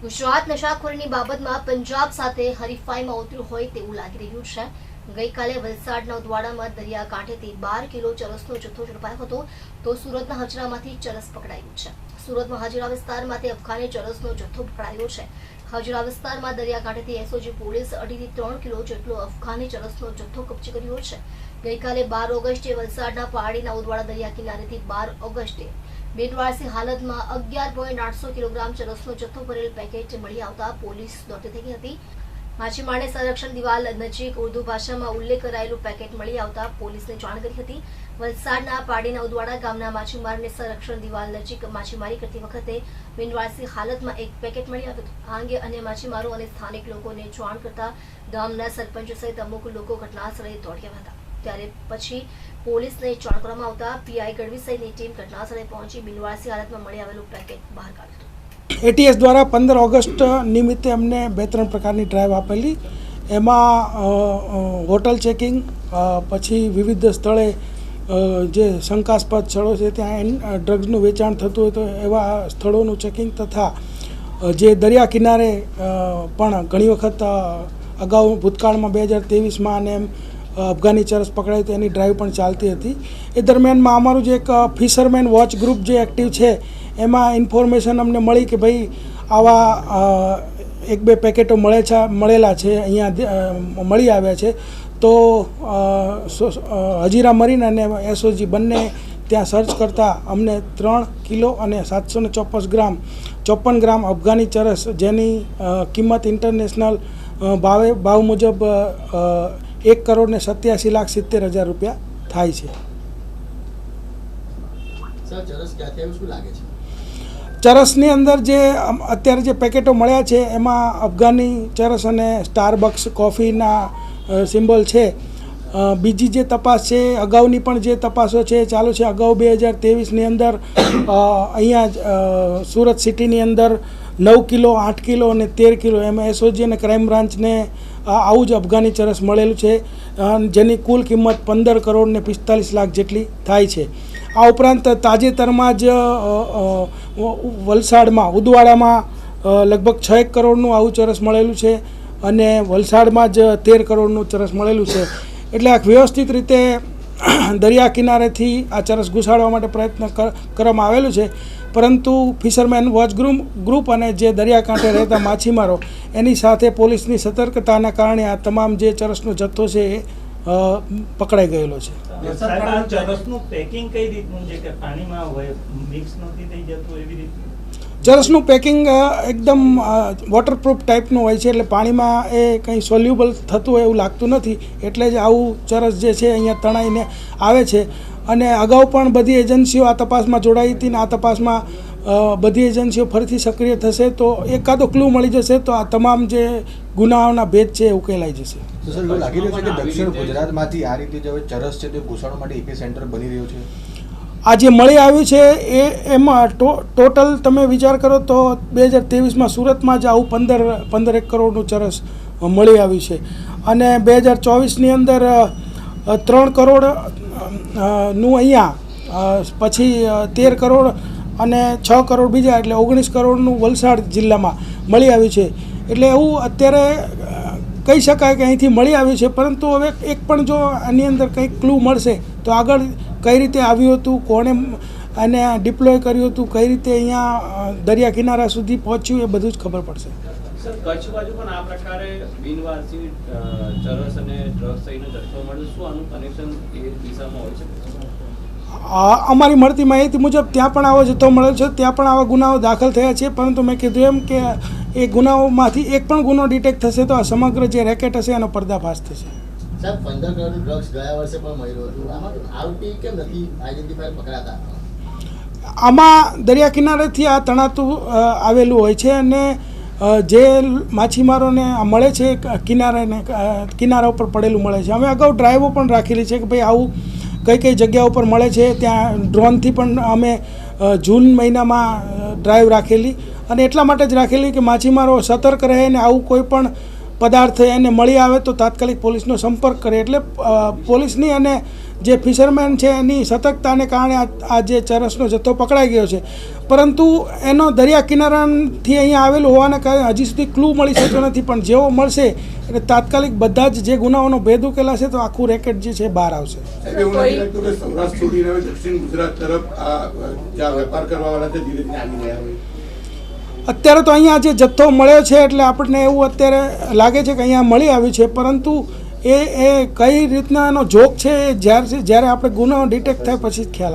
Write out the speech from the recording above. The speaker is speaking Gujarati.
ગુજરાત નશાખોરીની બાબતમાં પંજાબ સાથે હરીફાઈમાં ઉતર્યું હોય તેવું લાગી રહ્યું છે. ગઈકાલે વલસાડના ઉદવાડામાં દરિયાકાંઠેથી બાર કિલો ચરસનો જથ્થો ઝડપાયો હતો તો સુરતના હજરામાંથી ચરસ પકડાયું છે. સુરતમાં હજરા વિસ્તારમાંથી અફઘાની ચરસનો જથ્થો પકડાયો છે. હજરા વિસ્તારમાં દરિયાકાંઠેથી એસઓજી પોલીસ અઢીથી ત્રણ કિલો જેટલો અફઘાની ચરસનો જથ્થો કબજે કર્યો છે. ગઈકાલે બાર ઓગસ્ટે વલસાડના પહાડીના ઉદવાડા દરિયા કિનારેથી બાર ઓગસ્ટે બેટવારસી હાલતમાં અગિયાર પોઈન્ટ આઠસો કિલોગ્રામ ચરસનો જથ્થો ભરેલ પેકેટ મળી આવતા પોલીસ દોડતી થઈ હતી. માછીમારને સંરક્ષણ દિવાલ નજીક ઉર્દુ ભાષામાં ઉલ્લેખ કરાયેલું પેકેટ મળી આવતા પોલીસને જાણ કરી હતી. વલસાડના પાડીના ઉદવાડા ગામના માછીમારને સંરક્ષણ દિવાલ નજીક માછીમારી કરતી વખતે બિનવારસી હાલતમાં એક પેકેટ મળી આવ્યું આ અંગે અન્ય માછીમારો અને સ્થાનિક લોકોને જાણ કરતા ગામના સરપંચ સહિત અમુક લોકો ઘટનાસ્થળે દોડી આવ્યા હતા. ત્યારે પછી પોલીસને જાણ કરવામાં આવતા પીઆઈ ગઢવી સહિતની ટીમ ઘટનાસ્થળે પહોંચી બિનવારસી હાલતમાં મળી આવેલું પેકેટ બહાર કાઢ્યું એટીએસ દ્વારા પંદર ઓગસ્ટ નિમિત્તે અમને બે ત્રણ પ્રકારની ડ્રાઈવ આપેલી. એમાં હોટલ ચેકિંગ પછી વિવિધ સ્થળે જે શંકાસ્પદ સ્થળો છે ત્યાં ડ્રગ્સનું વેચાણ થતું હોય તો એવા સ્થળોનું ચેકિંગ તથા જે દરિયા કિનારે પણ ઘણી વખત અગાઉ ભૂતકાળમાં બે હજાર તેવીસમાં અને એમ અફઘાની ચરસ પકડાઈ તો એની ડ્રાઈવ પણ ચાલતી હતી. એ દરમિયાનમાં અમારું જે એક ફિશરમેન વોચ ગ્રુપ જે એક્ટિવ છે, એમાં ઇન્ફોર્મેશન અમને મળી કે ભાઈ આવા એક બે પેકેટો મળે છે, મળેલા છે, અહીંયા મળી આવ્યા છે. તો હજીરા મરીન અને એસઓજી બંને ત્યાં સર્ચ કરતાં અમને ત્રણ કિલો અને સાતસો ને ચોપન ગ્રામ ચોપન ગ્રામ અફઘાની ચરસ જેની કિંમત ઇન્ટરનેશનલ ભાવે, ભાવ મુજબ એક કરોડ ને સત્યાસી લાખ સિત્તેર હજાર રૂપિયા થાય છે. ચરસની અંદર જે અત્યારે જે પેકેટો મળ્યા છે એમાં અફઘાની ચરસ અને સ્ટારબક્સ કોફીના સિમ્બોલ છે. બીજી જે તપાસ છે અગાઉની પણ જે તપાસો છે એ ચાલુ છે અગાઉ બે હજાર તેવીસની અંદર અહીંયા સુરત સિટીની અંદર નવ કિલો આઠ કિલો અને તેર કિલો એમાં એસઓજી અને ક્રાઇમ બ્રાન્ચને આવું જ અફઘાની ચરસ મળેલું છે જેની કુલ કિંમત પંદર કરોડ ને પિસ્તાલીસ લાખ જેટલી થાય છે. આ ઉપરાંત તાજેતરમાં જ વલસાડમાં, ઉદવાડામાં લગભગ છ એક કરોડનું આવું ચરસ મળેલું છે અને વલસાડમાં જ તેર કરોડનું ચરસ મળેલું છે. એટલે આ વ્યવસ્થિત રીતે દરિયા કિનારેથી આ ચરસ ઘુસાડવા માટે પ્રયત્ન કરવામાં આવેલું છે. પરંતુ ફિશરમેન વોચ ગ્રુપ ગ્રુપ અને જે દરિયાકાંઠે રહેતા માછીમારો, એની સાથે પોલીસની સતર્કતાના કારણે આ તમામ જે ચરસનો જથ્થો છે એ પકડાઈ ગયેલો છે. પેકિંગ કઈ રીતનું છે? કે પાણીમાં મિક્સ નથી થઈ જતું એવી રીતનું? ચરસનું પેકિંગ એકદમ વોટરપ્રૂફ ટાઈપનું હોય છે. એટલે પાણીમાં એ કંઈ સોલ્યુબલ થતું હોય એવું લાગતું નથી. એટલે જ આવું ચરસ જે છે અહીંયા તણાઈને આવે છે. અને અગાઉ પણ બધી એજન્સીઓ આ તપાસમાં જોડાઈ હતી ને આ તપાસમાં બધી એજન્સીઓ ફરીથી સક્રિય થશે તો એકાદો ક્લુ મળી જશે તો આ તમામ જે ગુનાઓના ભેદ છે ઉકેલાઈ જશે. લાગી રહ્યું છે કે દક્ષિણ ગુજરાતમાંથી આ રીતે જે ચરસ છે તે ઘૂસણવા માટે એપી સેન્ટર બની રહ્યું છે? આ જે મળી આવ્યું છે એ એમાં ટોટલ તમે વિચાર કરો તો બે હજાર ત્રેવીસમાં સુરતમાં જ આવું પંદર પંદર એક કરોડનું ચરસ મળી આવ્યું છે. અને બે હજાર ચોવીસની અંદર ત્રણ કરોડનું અહીંયા પછી તેર કરોડ અને છ કરોડ બીજા એટલે ઓગણીસ કરોડનું વલસાડ જિલ્લામાં મળી આવ્યું છે. એટલે એવું અત્યારે કહી શકાય કે અહીંથી મળી આવ્યું છે, પરંતુ હવે એક પણ જો આની અંદર કંઈક ક્લુ મળશે, તો આગળ કઈ રીતે આવ્યું હતું કોણે અને ડિપ્લોય કર્યું હતું કઈ રીતે અહીંયા દરિયા કિનારા સુધી પહોંચ્યું એ બધું જ ખબર પડશે. મળે અમારી મળતી માહિતી મુજબ ત્યાં પણ આવો જથ્થો મળ્યો છે ત્યાં પણ આવા ગુનાઓ દાખલ થયા છે પરંતુ મેં કીધું એમ કે એ ગુનાઓમાંથી એક પણ ગુનો ડિટેક્ટ થશે તો આ સમગ્ર જે રેકેટ હશે એનો પર્દાફાશ થશે. સાહેબ, પંદર કરોડ ડ્રગ્સ ગયા વર્ષે પણ મળ્યું હતું. આમાં આરોપી કેમ નથી? આઈડેન્ટિફાય પકડાતા. આમાં દરિયા કિનારેથી આ તણાતું આવેલું હોય છે અને જે માછીમારોને મળે છે કિનારાને કિનારા ઉપર પડેલું મળે છે. અમે અગાઉ ડ્રાઈવો પણ રાખેલી છે કે ભાઈ આવું કઈ કઈ જગ્યા ઉપર મળે છે. ત્યાં ડ્રોનથી પણ અમે જૂન મહિનામાં ડ્રાઈવ રાખેલી. અને એટલા માટે જ રાખેલી કે માછીમારો સતર્ક રહે અને આવું કોઈ પણ પદાર્થ એને મળી આવે તો તાત્કાલિક પોલીસનો સંપર્ક કરે. એટલે પોલીસની અને જે ફિશરમેન છે એની સતર્કતાને કારણે આ જે ચરસનો જથ્થો પકડાઈ ગયો છે. પરંતુ એનો દરિયા કિનારાથી અહીંયા આવેલું હોવાને કારણે હજી સુધી ક્લુ મળી શક્યો નથી. પણ જેવો મળશે, એટલે તાત્કાલિક બધા જ જે ગુનાઓનો ભેદ ઉકેલાશે તો આખું રેકેટ જે છે બહાર આવશે. સૌરાષ્ટ્ર દક્ષિણ ગુજરાત તરફ આ વેપાર કરવાવાળા ધીરે ધીરે આવી રહ્યા હોય. અત્યારે તો અહીંયા જે જથ્થો મળ્યો છે એટલે આપણને એવું અત્યારે લાગે છે કે અહીંયા મળી આવ્યું છે, પરંતુ એ એ કઈ રીતના એનો જોક છે, એ જ્યારે જ્યારે આપણે ગુનો ડિટેક્ટ થાય પછી જ ખ્યાલ આવશે.